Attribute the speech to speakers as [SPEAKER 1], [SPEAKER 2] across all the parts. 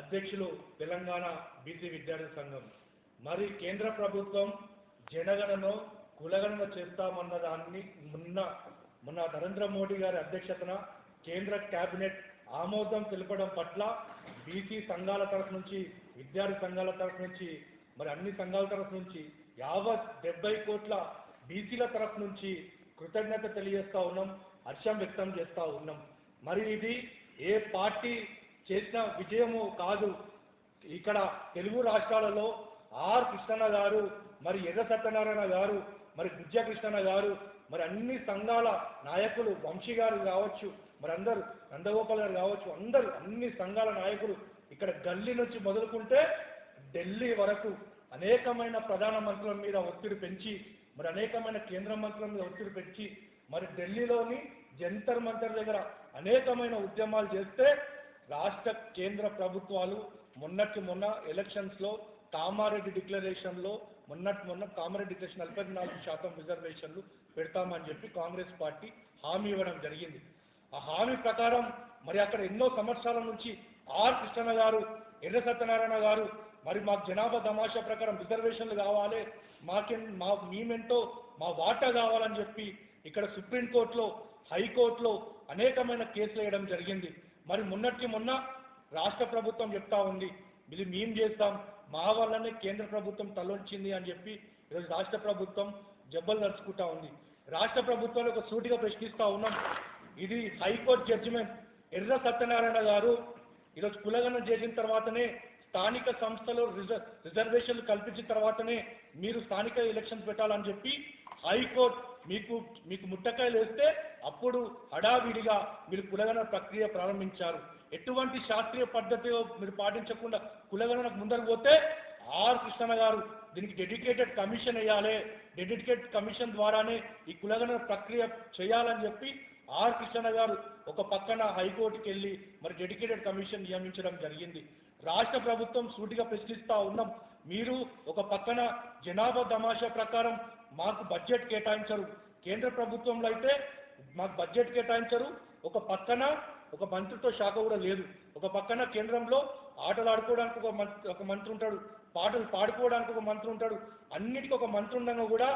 [SPEAKER 1] అధ్యక్షులు తెలంగాణ బీసీ విద్యార్థి సంఘం. మరి కేంద్ర ప్రభుత్వం జనగణను కులగణన చేస్తామన్న దాన్ని మొన్న మొన్న నరేంద్ర మోడీ గారి అధ్యక్షతన కేంద్ర కేబినెట్ ఆమోదం తెలపడం పట్ల బీసీ సంఘాల తరఫు నుంచి విద్యార్థి సంఘాల తరఫు నుంచి మరి అన్ని సంఘాల తరఫు నుంచి యావత్ డెబ్బై కోట్ల బీసీల తరఫు నుంచి కృతజ్ఞత తెలియజేస్తా ఉన్నాం హర్షం వ్యక్తం చేస్తా ఉన్నాం. మరి ఇది ఏ పార్టీ చేసిన విజయము కాదు. ఇక్కడ తెలుగు రాష్ట్రాలలో ఆర్ కృష్ణన్న గారు మరి ఎర్ర సత్యనారాయణ గారు మరి గుజ్జ కృష్ణన్న గారు మరి అన్ని సంఘాల నాయకులు వంశీ గారు కావచ్చు మరి అందరూ నందగోపాల్ గారు కావచ్చు అందరూ అన్ని సంఘాల నాయకులు ఇక్కడ గల్లీ నుంచి మొదలుకుంటే ఢిల్లీ వరకు అనేకమైన ప్రధాన మంత్రుల మీద ఒత్తిడి పెంచి మరి అనేకమైన కేంద్ర మంత్రుల మీద ఒత్తిడి పెంచి మరి ఢిల్లీలోని జంతర్ మంతర్ దగ్గర అనేకమైన ఉద్యమాలు చేస్తే రాష్ట్ర కేంద్ర ప్రభుత్వాలు మొన్నటి మొన్న ఎలక్షన్స్లో కామారెడ్డి డిక్లరేషన్లో మొన్నటి మొన్న కామారెడ్డి డిక్లరేషన్ నలభై నాలుగు శాతం రిజర్వేషన్లు పెడతామని చెప్పి కాంగ్రెస్ పార్టీ హామీ ఇవ్వడం జరిగింది. ఆ హామీ ప్రకారం మరి అక్కడ ఎన్నో సంవత్సరాల నుంచి ఆర్ కృష్ణ గారు ఎర్ర సత్యనారాయణ గారు మరి మాకు జనాభా తమాషా ప్రకారం రిజర్వేషన్లు కావాలి మాకే మా మేమెంతో మా వాటా కావాలని చెప్పి ఇక్కడ సుప్రీంకోర్టులో హైకోర్టులో అనేకమైన కేసులు వేయడం జరిగింది. మరి మొన్నటికి మొన్న రాష్ట్ర ప్రభుత్వం చెప్తా ఉంది. ఇది మేం చేస్తాం. మా వల్లనే కేంద్ర ప్రభుత్వం తలొచ్చింది అని చెప్పి ఈరోజు రాష్ట్ర ప్రభుత్వం జబ్బలు నడుచుకుంటా ఉంది. రాష్ట్ర ప్రభుత్వాన్ని ఒక సూటిగా ప్రశ్నిస్తా ఉన్నాం. ఇది హైకోర్టు జడ్జిమెంట్. ఎర్ర సత్యనారాయణ గారు ఈరోజు కులగణన చేసిన తర్వాతనే స్థానిక సంస్థలు రిజర్వేషన్లు కల్పించిన తర్వాతనే మీరు స్థానిక ఎలక్షన్స్ పెట్టాలని చెప్పి హైకోర్టు మీకు మీకు ముట్టకాయలు వేస్తే అప్పుడు హడావిడిగా మీరు కులగన ప్రక్రియ ప్రారంభించారు. ఎటువంటి శాస్త్రీయ పద్ధతి మీరు పాటించకుండా కులగణనకు ముందరకు పోతే ఆర్ కృష్ణ గారు దీనికి డెడికేటెడ్ కమిషన్ వేయాలి. డెడికేటెడ్ కమిషన్ ద్వారానే ఈ కులగణన ప్రక్రియ చేయాలని చెప్పి ఆర్ కృష్ణ గారు ఒక పక్కన హైకోర్టుకి వెళ్ళి మరి డెడికేటెడ్ కమిషన్ నియమించడం జరిగింది. రాష్ట్ర ప్రభుత్వం సూటిగా ప్రశ్నిస్తా ఉన్నాం. మీరు ఒక పక్కన జనాభా తమాషా ప్రకారం మాకు బడ్జెట్ కేటాయించరు. కేంద్ర ప్రభుత్వంలో అయితే మాకు బడ్జెట్ కేటాయించరు. ఒక పక్కన ఒక మంత్రిత్వ శాఖ కూడా లేదు. ఒక పక్కన కేంద్రంలో ఆటలు ఆడుకోవడానికి ఒక మంత్రి ఒక మంత్రి ఉంటాడు. పాటలు పాడుకోవడానికి ఒక మంత్రి ఉంటాడు. అన్నిటికీ ఒక మంత్రి ఉండగా కూడా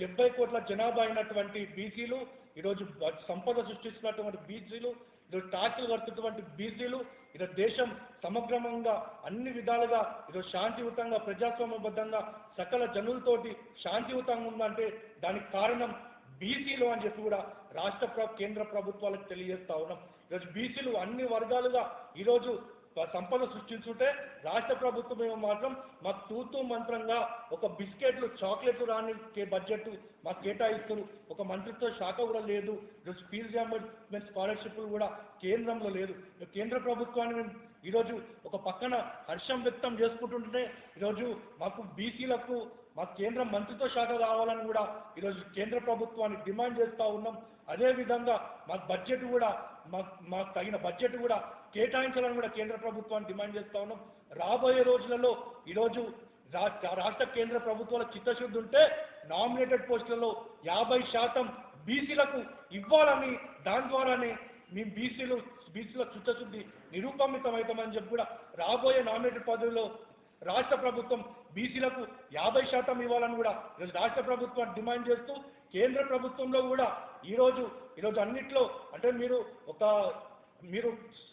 [SPEAKER 1] డెబ్బై కోట్ల జనాభా అయినటువంటి బీసీలు ఈరోజు సంపద సృష్టిస్తున్నటువంటి బీసీలు ఈరోజు ట్యాక్సులు కడుతున్నటువంటి బీసీలు ఈరోజు దేశం సమగ్రంగా అన్ని విధాలుగా ఈరోజు శాంతియుతంగా ప్రజాస్వామ్యబద్ధంగా సకల జనులతోటి శాంతియుతంగా ఉందంటే దానికి కారణం బీసీలు అని చెప్పి కూడా రాష్ట్ర ప్ర- కేంద్ర ప్రభుత్వాలకు తెలియజేస్తా ఉన్నాం. ఈరోజు బీసీలు అన్ని వర్గాలుగా ఈరోజు సంపద సృష్టించుంటే రాష్ట్ర ప్రభుత్వం ఏమో మాత్రం మాకు తూతు మంత్రంగా ఒక బిస్కెట్లు చాక్లెట్లు రాని బడ్జెట్ మాకు కేటాయిస్తారు. ఒక మంత్రిత్వ శాఖ కూడా లేదు. స్పీల్ ఫీజు రియంబర్స్మెంట్ స్కాలర్షిప్లు కూడా కేంద్రంలో లేదు. కేంద్ర ప్రభుత్వాన్ని మేము ఈరోజు ఒక పక్కన హర్షం వ్యక్తం చేసుకుంటుంటే ఈరోజు మాకు బీసీలకు మాకు కేంద్ర మంత్రిత్వ శాఖ కావాలని కూడా ఈరోజు కేంద్ర ప్రభుత్వాన్ని డిమాండ్ చేస్తూ ఉన్నాం. అదే విధంగా మాకు బడ్జెట్ కూడా మాకు మాకు తగిన బడ్జెట్ కూడా కేటాయించాలని కూడా కేంద్ర ప్రభుత్వాన్ని డిమాండ్ చేస్తూ ఉన్నాం. రాబోయే రోజులలో ఈరోజు రాష్ట్ర కేంద్ర ప్రభుత్వాల చిత్తశుద్ధి ఉంటే నామినేటెడ్ పోస్టులలో యాభై శాతం బీసీలకు ఇవ్వాలని దాని ద్వారానే మేము బీసీలు బీసీల చిత్తశుద్ధి నిరూపమితమవుతామని చెప్పి కూడా రాబోయే నామినేటెడ్ పదవిలో రాష్ట్ర ప్రభుత్వం బీసీలకు యాభై శాతం ఇవ్వాలని కూడా ఈరోజు రాష్ట్ర ప్రభుత్వాన్ని డిమాండ్ చేస్తూ కేంద్ర ప్రభుత్వంలో కూడా ఈరోజు ఈరోజు అన్నిట్లో అంటే మీరు ఒక మీరు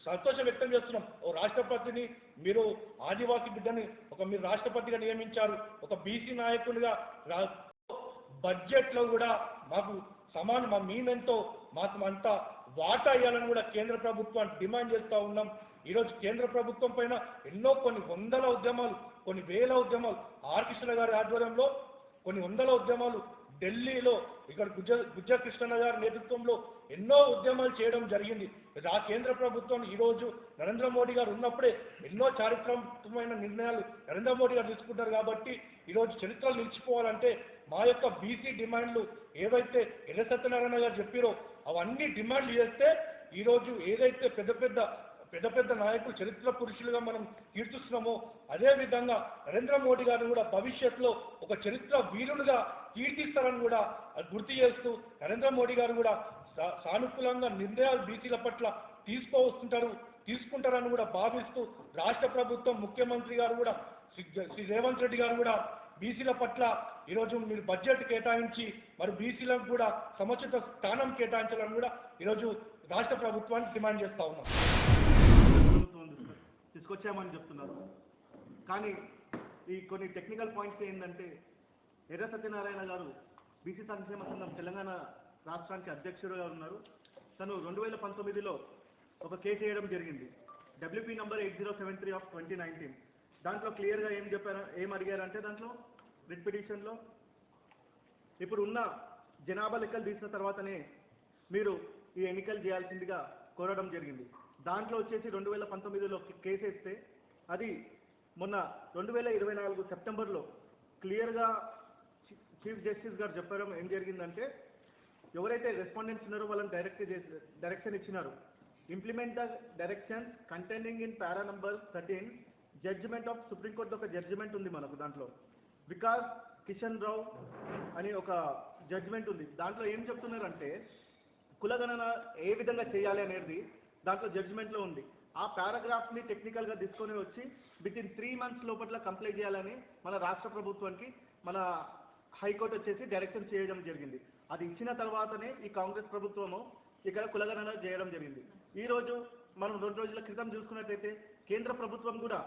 [SPEAKER 1] సంతోషం వ్యక్తం చేస్తున్నాం. ఓ రాష్ట్రపతిని మీరు ఆదివాసీ బిడ్డని ఒక మీరు రాష్ట్రపతిగా నియమించారు. ఒక బీసీ నాయకునిగా బడ్జెట్లో బడ్జెట్లో కూడా మాకు సమానం మా మీమెంతో మాకు అంతా వాటా ఇవ్వాలని కూడా కేంద్ర ప్రభుత్వాన్ని డిమాండ్ చేస్తూ ఉన్నాం. ఈరోజు కేంద్ర ప్రభుత్వం పైన ఎన్నో కొన్ని వందల ఉద్యమాలు కొన్ని వేల ఉద్యమాలు. ఆర్కిష్ణ గారి ఆధ్వర్యంలో కొన్ని వందల ఉద్యమాలు. ఢిల్లీలో ఇక్కడ గుజ్జ గుజ్జ కృష్ణ గారి నేతృత్వంలో ఎన్నో ఉద్యమాలు చేయడం జరిగింది. ఆ కేంద్ర ప్రభుత్వం ఈ రోజు నరేంద్ర మోడీ గారు ఉన్నప్పుడే ఎన్నో చారిత్రాత్మకమైన నిర్ణయాలు నరేంద్ర మోడీ గారు తీసుకుంటారు కాబట్టి ఈరోజు చరిత్రలు నిలిచిపోవాలంటే మా యొక్క బీసీ డిమాండ్లు ఏవైతే ఎర్ర సత్యనారాయణ గారు చెప్పారో అవన్నీ డిమాండ్లు చేస్తే ఈరోజు ఏదైతే పెద్ద పెద్ద పెద్ద పెద్ద నాయకులు చరిత్ర పురుషులుగా మనం కీర్తిస్తున్నామో అదే విధంగా నరేంద్ర మోడీ గారిని కూడా భవిష్యత్తులో ఒక చరిత్ర వీరునిగా కీర్తిస్తారని కూడా గుర్తు చేస్తూ నరేంద్ర మోడీ గారు కూడా సా- సానుకూలంగా నిర్ణయాలు బీసీల పట్ల తీసుకోవస్తుంటారు తీసుకుంటారని కూడా భావిస్తూ రాష్ట్ర ప్రభుత్వం ముఖ్యమంత్రి గారు కూడా శ్రీ శ్రీ రేవంత్ రెడ్డి గారు కూడా బీసీల పట్ల ఈరోజు మీరు బడ్జెట్ కేటాయించి మరి బీసీలకు కూడా సముచిత స్థానం కేటాయించాలని కూడా ఈరోజు రాష్ట్ర ప్రభుత్వాన్ని డిమాండ్ చేస్తా ఉన్నాం.
[SPEAKER 2] తీసుకొచ్చామని చెప్తున్నారు. కానీ ఈ కొన్ని టెక్నికల్ పాయింట్స్ ఏంటంటే ఎర్ర సత్యనారాయణ గారు బీసీ సంక్షేమ సంఘం తెలంగాణ రాష్ట్రానికి అధ్యక్షుడుగా ఉన్నారు. తను రెండు వేల పంతొమ్మిదిలో ఒక కేసు వేయడం జరిగింది. WP number eight zero seven three of twenty nineteen దాంట్లో క్లియర్గా ఏం చెప్పారు ఏం అడిగారంటే దాంట్లో రిట్ పిటిషన్లో ఇప్పుడు ఉన్న జనాభా లెక్కలు తీసిన తర్వాతనే మీరు ఈ ఎన్నికలు చేయాల్సిందిగా కోరడం జరిగింది. దాంట్లో వచ్చేసి రెండు వేల పంతొమ్మిదిలో కేసేస్తే అది మొన్న రెండు వేల ఇరవై నాలుగు సెప్టెంబర్లో క్లియర్గా చీఫ్ జస్టిస్ గారు చెప్పడం ఏం జరిగిందంటే ఎవరైతే రెస్పాండెంట్స్ ఉన్నారో వాళ్ళని డైరెక్ట్ డైరెక్షన్ ఇచ్చినారు. Implement the direction containing in para number thirteen judgment of supreme court ఒక జడ్జిమెంట్ ఉంది మనకు దాంట్లో. వికాస్ కిషన్ రావు అని ఒక జడ్జిమెంట్ ఉంది. దాంట్లో ఏం చెప్తున్నారంటే కులగణన ఏ విధంగా చేయాలి అనేది దాంట్లో జడ్జిమెంట్లో ఉంది. ఆ పారాగ్రాఫ్ని టెక్నికల్గా తీసుకొని వచ్చి విత్ ఇన్ త్రీ మంత్స్ లోపల కంప్లీట్ చేయాలని మన రాష్ట్ర ప్రభుత్వానికి మన హైకోర్టు వచ్చేసి డైరెక్షన్ చేయడం జరిగింది. అది ఇచ్చిన తర్వాతనే ఈ కాంగ్రెస్ ప్రభుత్వము ఇక్కడ కులగణన చేయడం జరిగింది. ఈ రోజు మనం రెండు రోజుల క్రితం చూసుకున్నట్లయితే కేంద్ర ప్రభుత్వం కూడా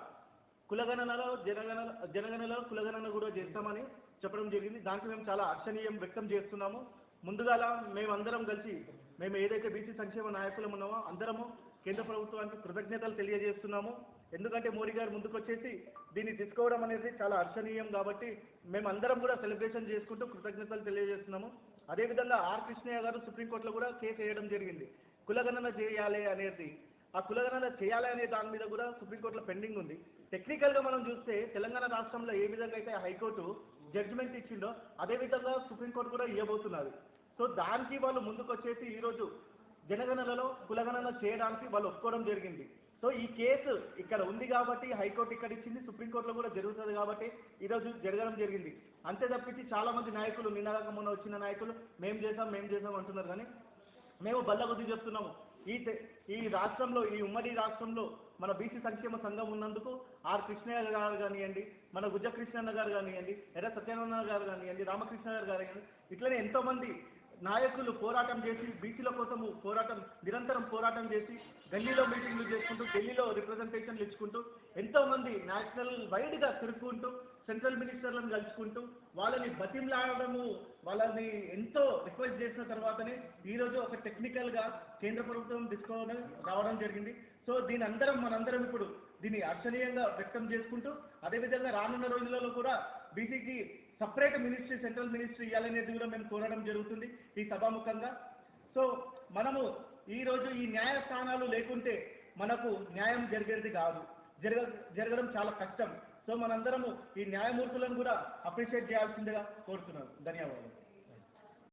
[SPEAKER 2] కులగణనలో జనగణన జనగణనలో కులగణన కూడా చేస్తామని చెప్పడం జరిగింది. దానికి మేము చాలా అర్చనీయం వ్యక్తం చేస్తున్నాము. ముందుగా మేమందరం కలిసి మేము ఏదైతే బీసీ సంక్షేమ నాయకులం ఉన్నామో అందరము కేంద్ర ప్రభుత్వానికి కృతజ్ఞతలు తెలియజేస్తున్నాము. ఎందుకంటే మోడీ గారు ముందుకొచ్చేసి దీన్ని తీసుకోవడం అనేది చాలా హర్షణీయం కాబట్టి మేమందరం కూడా సెలబ్రేషన్ చేసుకుంటూ కృతజ్ఞతలు తెలియజేస్తున్నాము. అదేవిధంగా ఆర్ కృష్ణయ్య గారు సుప్రీంకోర్టులో కూడా కేసు వేయడం జరిగింది. కులగణన చేయాలి అనేది. ఆ కులగణన చేయాలి అనే దాని మీద కూడా సుప్రీంకోర్టులో పెండింగ్ ఉంది. టెక్నికల్గా మనం చూస్తే తెలంగాణ రాష్ట్రంలో ఏ విధంగా అయితే హైకోర్టు జడ్జిమెంట్ ఇచ్చిందో అదే విధంగా సుప్రీంకోర్టు కూడా ఇవ్వబోతున్నారు సో దానికి వాళ్ళు ముందుకు వచ్చేసి ఈ రోజు జనగణనలో కులగణన చేయడానికి వాళ్ళు ఒప్పుకోవడం జరిగింది. సో ఈ కేసు ఇక్కడ ఉంది కాబట్టి హైకోర్టు ఇక్కడ ఇచ్చింది సుప్రీంకోర్టులో కూడా జరుగుతుంది కాబట్టి ఈ రోజు జరగడం జరిగింది. అంతే తప్పించి చాలా మంది నాయకులు నిన్నగాక మొన్న వచ్చిన నాయకులు మేం చేసాం మేం చేసాం అంటున్నారు కానీ మేము బల్లగుద్ది చెప్తున్నాము. ఈ ఈ రాష్ట్రంలో ఈ ఉమ్మడి రాష్ట్రంలో మన బీసీ సంక్షేమ సంఘం ఉన్నందుకు ఆర్ కృష్ణయ్య గారు కానివ్వండి మన గుజ్జ కృష్ణన్న గారు కానివ్వండి ఎర్ర సత్యనారాయణ గారు కానివ్వండి రామకృష్ణ గారు కానివ్వండి ఇట్లనే ఎంతో మంది నాయకులు పోరాటం చేసి బీసీల కోసము పోరాటం నిరంతరం పోరాటం చేసి ఢిల్లీలో మీటింగ్లు చేసుకుంటూ ఢిల్లీలో రిప్రజెంటేషన్లు ఇచ్చుకుంటూ ఎంతో మంది నేషనల్ వైడ్గా తిరుగుకుంటూ సెంట్రల్ మినిస్టర్లను కలుసుకుంటూ వాళ్ళని బతిమలాడము వాళ్ళని ఎంతో రిక్వెస్ట్ చేసిన తర్వాతనే ఈ రోజు ఒక టెక్నికల్గా కేంద్ర ప్రభుత్వం తీసుకోవడం రావడం జరిగింది. సో దీని అందరం మనందరం ఇప్పుడు దీన్ని అర్చనీయంగా వ్యక్తం చేసుకుంటూ అదేవిధంగా రానున్న రోజులలో కూడా బీసీకి సపరేట్ మినిస్ట్రీ సెంట్రల్ మినిస్ట్రీ ఇవ్వాలనేది కూడా మేము కోరడం జరుగుతుంది ఈ సభాముఖంగా. సో మనము ఈ రోజు ఈ న్యాయస్థానాలు లేకుంటే మనకు న్యాయం జరిగేది కాదు. జరగ జరగడం చాలా కష్టం. సో మనందరము ఈ న్యాయమూర్తులను కూడా అప్రిషియేట్ చేయాల్సిందిగా కోరుతున్నాను. ధన్యవాదాలు.